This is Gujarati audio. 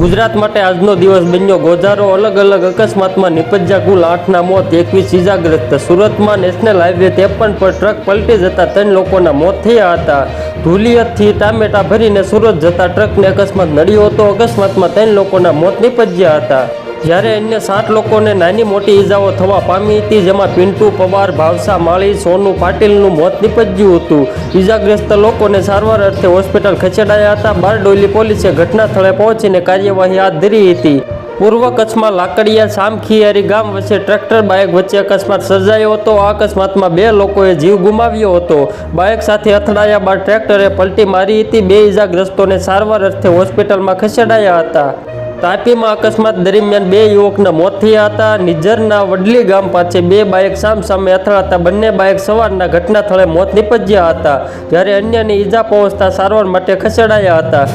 ગુજરાત માટે આજનો દિવસ બન્યો ગોઝારો અલગ અલગ અકસ્માતમાં નિપજ્યા કુલ આઠના મોત, એકવીસ ઇજાગ્રસ્ત. સુરતમાં નેશનલ હાઈવે ત્રેપન પર ટ્રક પલટી જતા ત્રણ લોકોના મોત થયા હતા. ધુલિયતથી ટામેટા ભરીને સુરત જતા ટ્રકને અકસ્માત નડ્યો હતો. અકસ્માતમાં ત્રણ લોકોના મોત નિપજ્યા હતા. જ્યારે અન્ય સાત લોકોને નાની મોટી ઈજાઓ થવા પામી હતી, જેમાં પિન્ટુ, પવાર, ભાવસા, માળી, સોનુ પાટીલનું મોત નીપજ્યું હતું. ઈજાગ્રસ્ત લોકોને સારવાર અર્થે હોસ્પિટલ ખસેડાયા હતા. બારડોલી પોલીસે ઘટના સ્થળે પહોંચીને કાર્યવાહી હાથ ધરી હતી. પૂર્વ કચ્છમાં લાકડિયા, સામખિયારી ગામ વચ્ચે ટ્રેક્ટર, બાઇક વચ્ચે અકસ્માત સર્જાયો હતો. આ અકસ્માતમાં બે લોકોએ જીવ ગુમાવ્યો હતો. બાઇક સાથે અથડાયા બાદ ટ્રેક્ટરે પલટી મારી હતી. બે ઈજાગ્રસ્તોને સારવાર અર્થે હોસ્પિટલમાં ખસેડાયા હતા. તાપીમાં અકસ્માત દરમિયાન બે યુવકના મોત થયા હતા. નિઝરના વડલી ગામ પાસે બે બાઇક સામસામે અથડાતા બંને બાઇક સવારના ઘટના સ્થળે મોત નીપજ્યા હતા. જ્યારે અન્યને ઈજા પહોંચતા સારવાર માટે ખસેડાયા હતા.